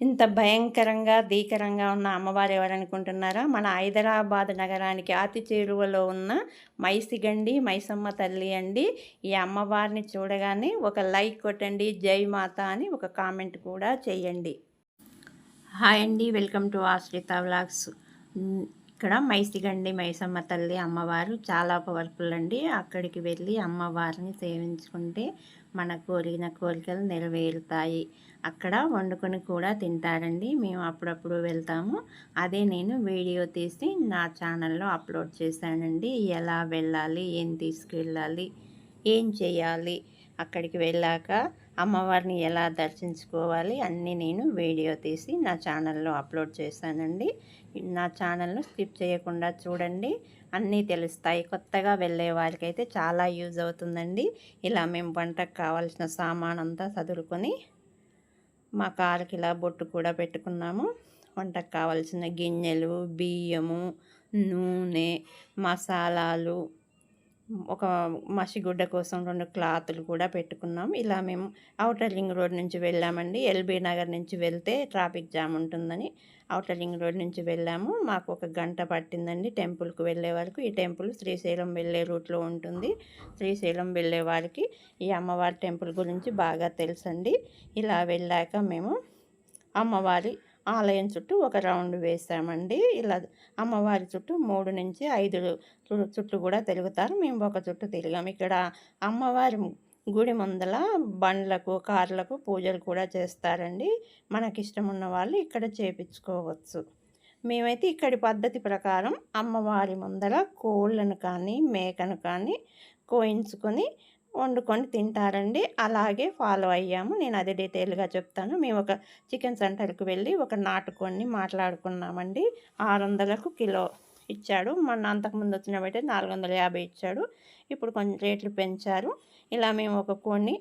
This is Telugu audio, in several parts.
ఇంత భయంకరంగా భీకరంగా ఉన్న అమ్మవారు ఎవరనుకుంటున్నారా? మన హైదరాబాద్ నగరానికి అతి చేరువలో ఉన్న మైసిగండి మైసమ్మ తల్లి అండి. ఈ అమ్మవారిని చూడగానే ఒక లైక్ కొట్టండి జై మాత అని ఒక కామెంట్ కూడా చేయండి. హాయ్ అండి వెల్కమ్ టు ఆశ్రిత వ్లాగ్స్. ఇక్కడ మైసిగండి మైసమ్మ తల్లి అమ్మవారు చాలా పవర్ఫుల్ అండి. అక్కడికి వెళ్ళి అమ్మవారిని సేవించుకుంటే మన కోరిన కోరికలు నెరవేరుతాయి. అక్కడ వండుకొని కూడా తింటారండి. మేము అప్పుడప్పుడు వెళ్తాము. అదే నేను వీడియో తీసి నా ఛానల్లో అప్లోడ్ చేశానండి. ఎలా వెళ్ళాలి ఏం తీసుకెళ్ళాలి ఏం చేయాలి అక్కడికి వెళ్ళాక అమ్మవారిని ఎలా దర్శించుకోవాలి అన్నీ నేను వీడియో తీసి నా ఛానల్లో అప్లోడ్ చేశానండి. నా ఛానల్ను స్కిప్ చేయకుండా చూడండి. అన్నీ తెలుస్తాయి. కొత్తగా వెళ్ళే వారికైతే చాలా యూజ్ అవుతుందండి. ఇలా మేము వంటకు కావాల్సిన సామాన్ అంతా చదువుకొని మా కారుకి ఇలా బొట్టు కూడా పెట్టుకున్నాము. వంటకు కావాల్సిన గిన్నెలు బియ్యము నూనె మసాలాలు ఒక మసిగుడ్డ కోసం రెండు క్లాతులు కూడా పెట్టుకున్నాం. ఇలా మేము ఔటర్ రింగ్ రోడ్ నుంచి వెళ్ళామండి. ఎల్బీ నగర్ నుంచి వెళ్తే ట్రాఫిక్ జామ్ ఉంటుందని ఔటర్ రింగ్ రోడ్ నుంచి వెళ్ళాము. మాకు ఒక గంట పట్టిందండి టెంపుల్కి వెళ్ళే వరకు. ఈ టెంపుల్ శ్రీశైలం వెళ్ళే రూట్లో ఉంటుంది. శ్రీశైలం వెళ్ళే వారికి ఈ అమ్మవారి టెంపుల్ గురించి బాగా తెలుసండి. ఇలా వెళ్ళాక మేము అమ్మవారి ఆలయం చుట్టూ ఒక రౌండ్ వేసామండి. ఇలా అమ్మవారి చుట్టూ మూడు నుంచి ఐదు చుట్టూ కూడా తిరుగుతారు. మేము ఒక చుట్టూ తిరిగాము ఇక్కడ అమ్మవారి గుడి ముందల బండ్లకు కార్లకు పూజలు కూడా చేస్తారండి. మనకి ఇష్టం ఉన్న వాళ్ళు ఇక్కడ చేపించుకోవచ్చు. మేమైతే ఇక్కడి పద్ధతి ప్రకారం అమ్మవారి ముందర కోళ్ళను కానీ మేకను కానీ కోయించుకొని వండుకొని తింటారండి. అలాగే ఫాలో అయ్యాము. నేను అదే డీటెయిల్గా చెప్తాను. మేము ఒక చికెన్ సెంటర్కి వెళ్ళి ఒక నాటుకొని మాట్లాడుకున్నామండి. ఆరు వందలకు కిలో ఇచ్చాడు. మొన్న అంతకుముందు వచ్చిన బట్టి నాలుగు వందల యాభై ఇచ్చాడు. ఇప్పుడు కొంచెం రేట్లు పెంచారు. ఇలా మేము ఒక కొన్ని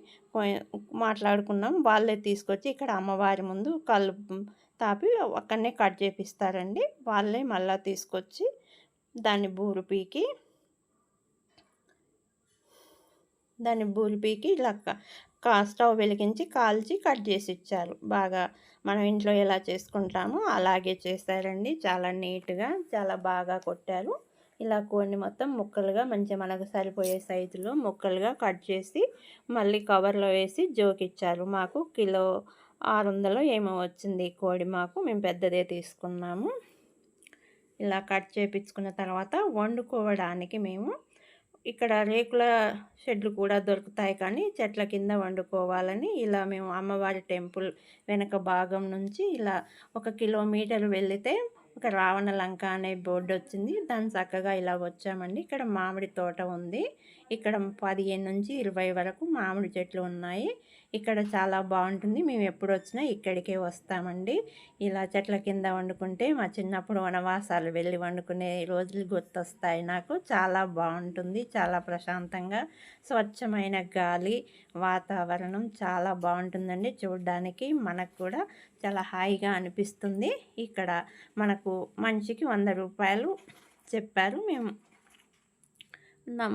మాట్లాడుకున్నాం. వాళ్ళే తీసుకొచ్చి ఇక్కడ అమ్మవారి ముందు కళ్ళు తాపి అక్కడనే కట్ చేపిస్తారండి. వాళ్ళే మళ్ళీ తీసుకొచ్చి దాన్ని బూరు పీకి దాన్ని బూలిపీకి ఇలా కా స్టవ్ వెలిగించి కాల్చి కట్ చేసి ఇచ్చారు. బాగా మనం ఇంట్లో ఎలా చేసుకుంటామో అలాగే చేస్తారండి చాలా నీట్గా చాలా బాగా కొట్టారు. ఇలా కొన్ని మొత్తం ముక్కలుగా మంచిగా మనకు సరిపోయే సైజులో ముక్కలుగా కట్ చేసి మళ్ళీ కవర్లో వేసి జోకిచ్చారు మాకు కిలో ఆరు వందలు ఏమో వచ్చింది కోడి మాకు. మేము పెద్దదే తీసుకున్నాము. ఇలా కట్ చేపించుకున్న తర్వాత వండుకోవడానికి మేము ఇక్కడ రేకుల షెడ్లు కూడా దొరుకుతాయి కానీ చెట్ల కింద వండుకోవాలని ఇలా మేము అమ్మవారి టెంపుల్ వెనక భాగం నుంచి ఇలా ఒక కిలోమీటర్ వెళితే ఒక రావణ లంక అనే బోర్డు వచ్చింది. దాని చక్కగా ఇలా వచ్చామండి. ఇక్కడ మామిడి తోట ఉంది. ఇక్కడ పదిహేను నుంచి ఇరవై వరకు మామిడి చెట్లు ఉన్నాయి. ఇక్కడ చాలా బాగుంటుంది. మేము ఎప్పుడు వచ్చినా ఇక్కడికే వస్తామండి. ఇలా చెట్ల కింద వండుకుంటే మా చిన్నప్పుడు వనవాసాలు వెళ్ళి వండుకునే రోజులు గుర్తొస్తాయి నాకు. చాలా బాగుంటుంది. చాలా ప్రశాంతంగా స్వచ్ఛమైన గాలి వాతావరణం చాలా బాగుంటుందండి. చూడడానికి మనకు కూడా చాలా హాయిగా అనిపిస్తుంది. ఇక్కడ మనకు మనిషికి వంద రూపాయలు చెప్పారు. మేము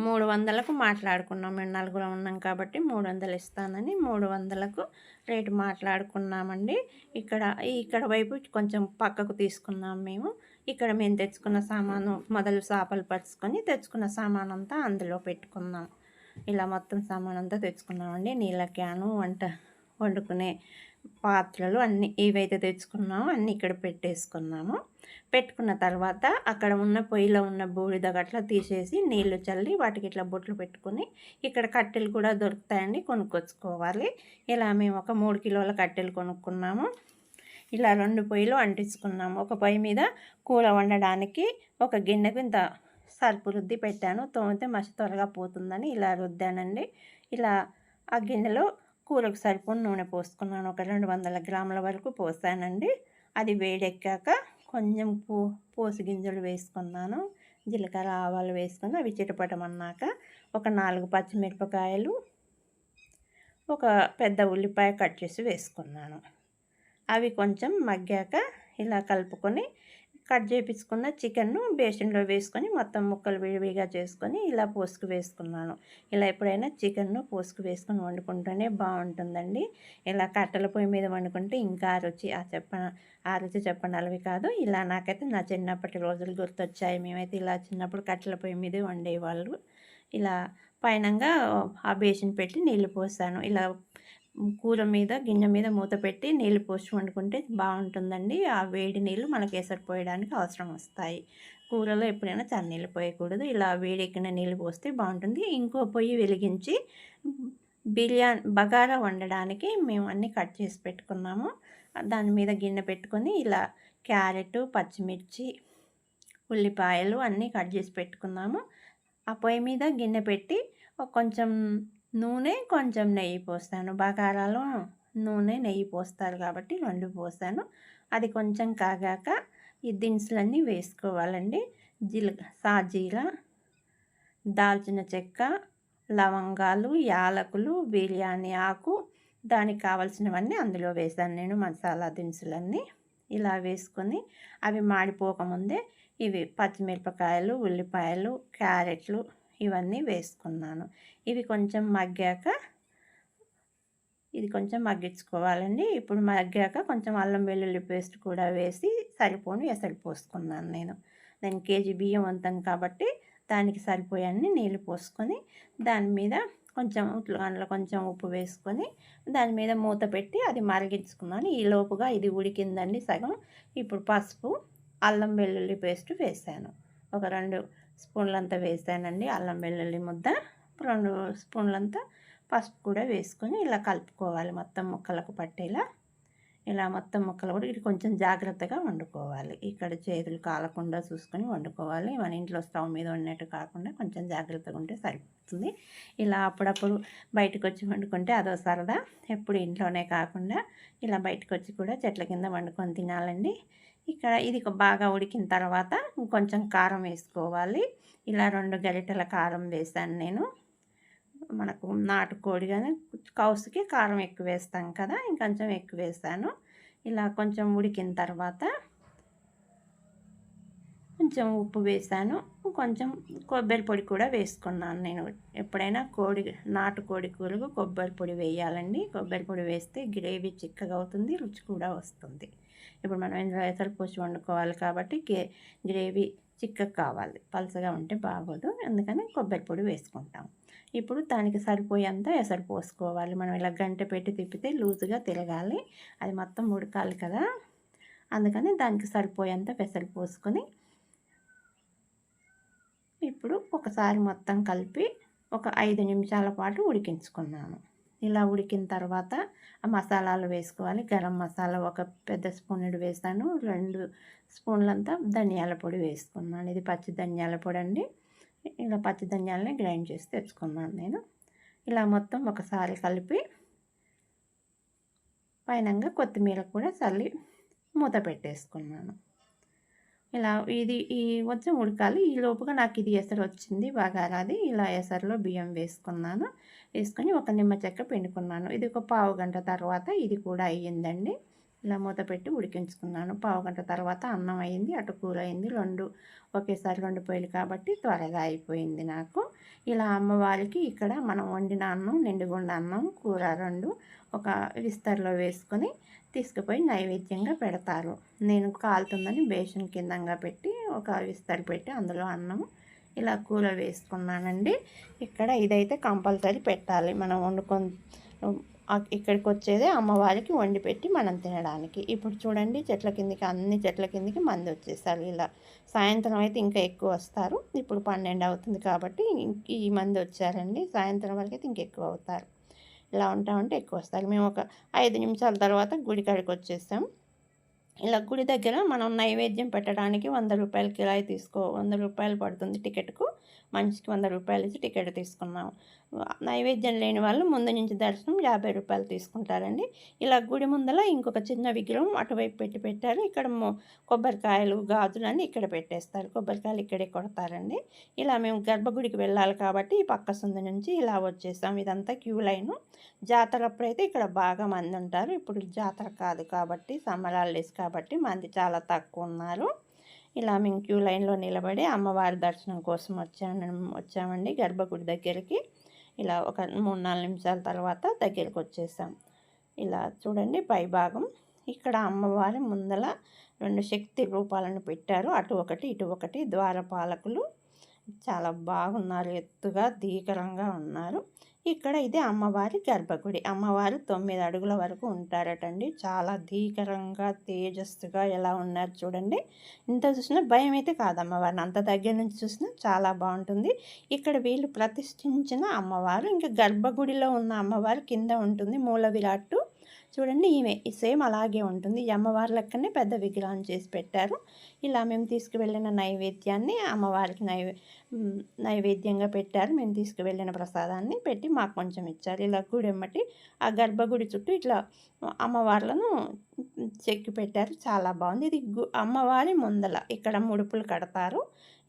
మూడు వందలకు మాట్లాడుకున్నాం. మేము నలుగురం ఉన్నాం కాబట్టి మూడు వందలు ఇస్తానని మూడు వందలకు రేటు మాట్లాడుకున్నామండి. ఇక్కడ ఇక్కడ వైపు కొంచెం పక్కకు తీసుకున్నాం మేము. ఇక్కడ మేము తెచ్చుకున్న సామాను మొదలు చేపలు పరుచుకొని తెచ్చుకున్న సామాను అంతా అందులో పెట్టుకున్నాం. ఇలా మొత్తం సామాను అంతా తెచ్చుకున్నామండి. నీళ్ళ క్యాను వంట వండుకునే పాత్రలు అన్నీ ఏవైతే తెచ్చుకున్నామో అన్నీ ఇక్కడ పెట్టేసుకున్నాము. పెట్టుకున్న తర్వాత అక్కడ ఉన్న పొయ్యిలో ఉన్న బూడిద గట్లా తీసేసి నీళ్ళు చల్లి వాటికి ఇట్లా బొట్లు పెట్టుకుని ఇక్కడ కట్టెలు కూడా దొరుకుతాయండి కొనుక్కొచ్చుకోవాలి. ఇలా మేము ఒక మూడు కిలోల కట్టెలు కొనుక్కున్నాము. ఇలా రెండు పొయ్యిలు అంటించుకున్నాము. ఒక పొయ్యి మీద కూర వండడానికి ఒక గిన్నెకు ఇంత సరుపు రుద్ది పెట్టాను. తోమితే మసి త్వరగా పోతుందని ఇలా రుద్దానండి. ఇలా ఆ గిన్నెలో కూరకు సరిపడి నూనె పోసుకున్నాను. ఒక రెండు వందల గ్రాముల వరకు పోసానండి. అది వేడెక్కాక కొంచెం పూ పోసి గింజలు వేసుకున్నాను. జీలకర్ర ఆవాలు వేసుకుని అవి చిటపటమన్నాక ఒక నాలుగు పచ్చిమిరపకాయలు ఒక పెద్ద ఉల్లిపాయ కట్ చేసి వేసుకున్నాను. అవి కొంచెం మగ్గాక ఇలా కలుపుకొని కట్ చేపించుకున్న చికెన్ను బేసిన్లో వేసుకొని మొత్తం ముక్కలు విడివిగా చేసుకొని ఇలా పోసుకు వేసుకున్నాను. ఇలా ఎప్పుడైనా చికెన్ను పోసుకు వేసుకొని వండుకుంటేనే బాగుంటుందండి. ఇలా కట్టెల పొయ్యి మీద వండుకుంటే ఇంకా రుచి ఆ చెప్ప ఆ రుచి చెప్పనలవి కాదు. ఇలా నాకైతే నా చిన్నప్పటి రోజులు గుర్తొచ్చాయి. మేమైతే ఇలా చిన్నప్పుడు కట్టెల పొయ్యి మీదే వండేవాళ్ళు. ఇలా పైనంగా ఆ బేసిన్ పెట్టి నీళ్ళు పోసాను. ఇలా కూర మీద గిన్నె మీద మూత పెట్టి నీళ్ళు పోసి వండుకుంటే బాగుంటుందండి. ఆ వేడి నీళ్ళు మనకి ఎసరు పోయడానికి అవసరం వస్తాయి. కూరలో ఎప్పుడైనా చన్నీళ్ళు పోయకూడదు. ఇలా వేడెక్కిన నీళ్ళు పోస్తే బాగుంటుంది. ఇంకో పొయ్యి వెలిగించి బిర్యానీ బగారా వండడానికి మేము అన్నీ కట్ చేసి పెట్టుకున్నాము. దాని మీద గిన్నె పెట్టుకొని ఇలా క్యారెట్ పచ్చిమిర్చి ఉల్లిపాయలు అన్నీ కట్ చేసి పెట్టుకున్నాము. ఆ పొయ్యి మీద గిన్నె పెట్టి కొంచెం నూనె కొంచెం నెయ్యి పోస్తాను. బగారాలో నూనె నెయ్యి పోస్తారు కాబట్టి రెండు పోస్తాను. అది కొంచెం కాగాక ఈ దినుసులన్నీ వేసుకోవాలండి. జీల సాజీర దాల్చిన చెక్క లవంగాలు యాలకులు బిర్యానీ ఆకు దానికి కావాల్సినవన్నీ అందులో వేసాను నేను మసాలా దినుసులన్నీ. ఇలా వేసుకొని అవి మాడిపోకముందే ఇవి పచ్చిమిరపకాయలు ఉల్లిపాయలు క్యారెట్లు ఇవన్నీ వేసుకున్నాను. ఇవి కొంచెం మగ్గాక ఇది కొంచెం మగ్గించుకోవాలండి. ఇప్పుడు మగ్గాక కొంచెం అల్లం వెల్లుల్లి పేస్ట్ కూడా వేసి సరిపోను ఎసరు పోసుకున్నాను నేను. నేను కేజీ బియ్యం వంతాను కాబట్టి దానికి సరిపోయాన్ని నీళ్ళు పోసుకొని దాని మీద కొంచెం అందులో కొంచెం ఉప్పు వేసుకొని దాని మీద మూత పెట్టి అది మరిగించుకున్నాను. ఈ లోపుగా ఇది ఉడికిందండి సగం. ఇప్పుడు పసుపు అల్లం వెల్లుల్లి పేస్ట్ వేసాను. ఒక రెండు స్పూన్లంతా వేసానండి అల్లం వెల్లుల్లి ముద్ద. రెండు స్పూన్లంతా పసుపు కూడా వేసుకొని ఇలా కలుపుకోవాలి మొత్తం ముక్కలకు పట్టేలా. ఇలా మొత్తం ముక్కలు కూడా ఇది కొంచెం జాగ్రత్తగా వండుకోవాలి. ఇక్కడ చేతులు కాలకుండా చూసుకొని వండుకోవాలి. మన ఇంట్లో స్టవ్ మీద వండినట్టు కాకుండా కొంచెం జాగ్రత్తగా ఉంటే సరిపోతుంది. ఇలా అప్పుడప్పుడు బయటకు వచ్చి వండుకుంటే అదో సరదా. ఎప్పుడు ఇంట్లోనే కాకుండా ఇలా బయటకు వచ్చి కూడా చెట్ల కింద వండుకొని తినాలండి. ఇక్కడ ఇది బాగా ఉడికిన తర్వాత కొంచెం కారం వేసుకోవాలి. ఇలా రెండు గరిటెల కారం వేసాను నేను. మనకు నాటుకోడి కానీ కౌసుకి కారం ఎక్కువ వేస్తాం కదా ఇంకొంచెం ఎక్కువ వేసాను. ఇలా కొంచెం ఉడికిన తర్వాత కొంచెం ఉప్పు వేసాను. కొంచెం కొబ్బరి పొడి కూడా వేసుకున్నాను నేను. ఎప్పుడైనా కోడి నాటుకోడి కూరకు కొబ్బరి పొడి వేయాలండి. కొబ్బరి పొడి వేస్తే గ్రేవీ చిక్కగా అవుతుంది రుచి కూడా వస్తుంది. ఇప్పుడు మనం ఇందులో ఎసరు పోసి వండుకోవాలి కాబట్టి గ్రేవీ చిక్కగా కావాలి. పలసగా ఉంటే బాగోదు. అందుకని కొబ్బరి పొడి వేసుకుంటాం. ఇప్పుడు దానికి సరిపోయేంత ఎసరు పోసుకోవాలి. మనం ఇలా గంట పెట్టి తిప్పితే లూజుగా తిరగాలి. అది మొత్తం ఉడకాలి కదా. అందుకని దానికి సరిపోయేంత పెసరు పోసుకొని ఇప్పుడు ఒకసారి మొత్తం కలిపి ఒక ఐదు నిమిషాల పాటు ఉడికించుకున్నాను. ఇలా ఉడికిన తర్వాత ఆ మసాలాలు వేసుకోవాలి. గరం మసాలా ఒక పెద్ద స్పూనుడు వేసాను. రెండు స్పూన్లంతా ధనియాల పొడి వేసుకున్నాను. ఇది పచ్చి ధనియాల పొడి అండి ఇలా పచ్చి ధనియాలని గ్రైండ్ చేసి తెచ్చుకున్నాను నేను. ఇలా మొత్తం ఒకసారి కలిపి పైనంగా కొత్తిమీర కూడా చల్లి మూత పెట్టేసుకున్నాను. ఇలా ఇది ఈ కొంచెం ఉడకాలి. ఈ లోపుగా నాకు ఇది ఎసరు వచ్చింది బాగా రాది. ఇలా ఎసరులో బియ్యం వేసుకున్నాను. వేసుకొని ఒక నిమ్మ చెక్క పిండుకున్నాను. ఇది ఒక పావు గంట తర్వాత ఇది కూడా అయ్యిందండి. ఇలా మూత పెట్టి ఉడికించుకున్నాను. పావు గంట తర్వాత అన్నం అయింది అటు కూర అయింది రెండు ఒకేసారి రెండు పొయ్యిలు కాబట్టి త్వరగా అయిపోయింది నాకు. ఇలా అమ్మవారికి ఇక్కడ మనం వండిన అన్నం నిండుగుండ అన్నం కూర రెండు ఒక విస్తర్లో వేసుకొని తీసుకుపోయి నైవేద్యంగా పెడతారు. నేను కాలుతుందని బేషన్ కిందంగా పెట్టి ఒక విస్తరి పెట్టి అందులో అన్నం ఇలా కూర వేసుకున్నానండి. ఇక్కడ ఇదైతే కంపల్సరీ పెట్టాలి. మనం వండుకొని ఇక్కడికి వచ్చేదే అమ్మవారికి వండి పెట్టి మనం తినడానికి. ఇప్పుడు చూడండి చెట్ల కిందికి అన్ని చెట్ల కిందికి మంది వచ్చేసారు. ఇలా సాయంత్రం అయితే ఇంకా ఎక్కువ వస్తారు. ఇప్పుడు పన్నెండు అవుతుంది కాబట్టి ఈ మంది వచ్చారండి. సాయంత్రం వరకు అయితే ఇంకెక్కువ అవుతారు. ఇలా ఉంటామంటే ఎక్కువ వస్తారు. మేము ఒక ఐదు నిమిషాల తర్వాత గుడి కాడికి వచ్చేసాం. ఇలా గుడి దగ్గర మనం నైవేద్యం పెట్టడానికి వంద రూపాయల కిరాయి తీసుకో వంద రూపాయలు పడుతుంది టికెట్కు. మనిషికి వంద రూపాయలు ఇచ్చి టికెట్ తీసుకున్నాము. నైవేద్యం లేని వాళ్ళు ముందు నుంచి దర్శనం యాభై రూపాయలు తీసుకుంటారండి. ఇలా గుడి ముందల ఇంకొక చిన్న విగ్రహం అటువైపు పెట్టి పెట్టారు. ఇక్కడ కొబ్బరికాయలు గాజులని ఇక్కడ పెట్టేస్తారు. కొబ్బరికాయలు ఇక్కడే కొడతారండి. ఇలా మేము గర్భగుడికి వెళ్ళాలి కాబట్టి ఈ పక్క సందు నుంచి ఇలా వచ్చేసాం. ఇదంతా క్యూ లైను. జాతర అప్పుడైతే ఇక్కడ బాగా మంది ఉంటారు. ఇప్పుడు జాతర కాదు కాబట్టి సమ్మర్ హాలిడేస్ కాబట్టి మంది చాలా తక్కువ ఉన్నారు. ఇలా మేము క్యూ లైన్లో నిలబడి అమ్మవారి దర్శనం కోసం వచ్చాను వచ్చామండి గర్భగుడి దగ్గరికి. ఇలా ఒక మూడు నాలుగు నిమిషాల తర్వాత దగ్గరికి వచ్చేసాం ఇలా చూడండి పై భాగం. ఇక్కడ అమ్మవారి ముందల రెండు శక్తి రూపాలను పెట్టారు. అటు ఒకటి ఇటు ఒకటి ద్వారపాలకులు. చాలా బాగున్నారు. ఎత్తుగా దీకరంగా ఉన్నారు. ఇక్కడ ఇది అమ్మవారి గర్భగుడి. అమ్మవారు తొమ్మిది అడుగుల వరకు ఉంటారటండి. చాలా ధీకరంగా తేజస్సుగా ఎలా ఉన్నారు చూడండి. ఇంత చూసినా భయం అయితే కాదు అమ్మవారిని అంత దగ్గర నుంచి చూసినా చాలా బాగుంటుంది. ఇక్కడ వీళ్ళు ప్రతిష్ఠించిన అమ్మవారు ఇంకా గర్భగుడిలో ఉన్న అమ్మవారు కింద ఉంటుంది మూల విరాట్టు చూడండి ఈమె సేమ్ అలాగే ఉంటుంది. ఈ అమ్మవారి లెక్కనే పెద్ద విగ్రహం చేసి పెట్టారు. ఇలా మేము తీసుకువెళ్ళిన నైవేద్యాన్ని అమ్మవారికి నైవే నైవేద్యంగా పెట్టారు. మేము తీసుకువెళ్ళిన ప్రసాదాన్ని పెట్టి మాకు కొంచెం ఇచ్చారు. ఇలా గుడెమ్మటి ఆ గర్భగుడి చుట్టూ ఇట్లా అమ్మవార్లను చెక్కి పెట్టారు. చాలా బాగుంది. ఇది అమ్మవారి ముందల ఇక్కడ ముడుపులు కడతారు.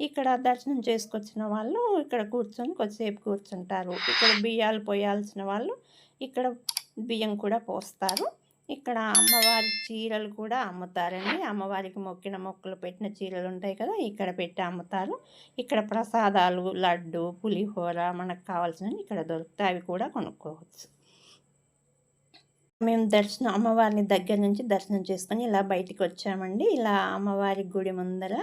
ఇక్కడ దర్శనం చేసుకొచ్చిన వాళ్ళు ఇక్కడ కూర్చొని కొద్దిసేపు కూర్చుంటారు. ఇక్కడ బియ్యాలు పోయాల్సిన వాళ్ళు ఇక్కడ బియ్యం కూడా పోస్తారు. ఇక్కడ అమ్మవారి చీరలు కూడా అమ్ముతారండి. అమ్మవారికి మొక్కిన మొక్కలు పెట్టిన చీరలు ఉంటాయి కదా ఇక్కడ పెట్టి అమ్ముతారు. ఇక్కడ ప్రసాదాలు లడ్డు పులిహోర మనకు కావాల్సినవి ఇక్కడ దొరుకుతాయి. అవి కూడా కొనుక్కోవచ్చు. మేము దర్శనం అమ్మవారిని దగ్గర నుంచి దర్శనం చేసుకొని ఇలా బయటికి వచ్చామండి. ఇలా అమ్మవారి గుడి ముందర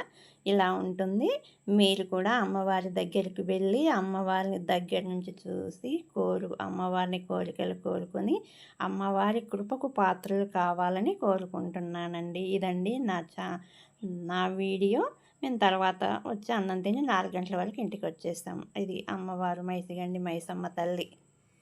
ఇలా ఉంటుంది. మీరు కూడా అమ్మవారి దగ్గరికి వెళ్ళి అమ్మవారిని దగ్గర నుంచి చూసి కోరు అమ్మవారిని కోరికలు కోరుకొని అమ్మవారి కృపకు పాత్రలు కావాలని కోరుకుంటున్నానండి. ఇదండి నా చా నా వీడియో. మేము తర్వాత వచ్చి అన్నం తిని నాలుగు గంటల వరకు ఇంటికి వచ్చేస్తాం. ఇది అమ్మవారు మైసిగండి మైసమ్మ తల్లి.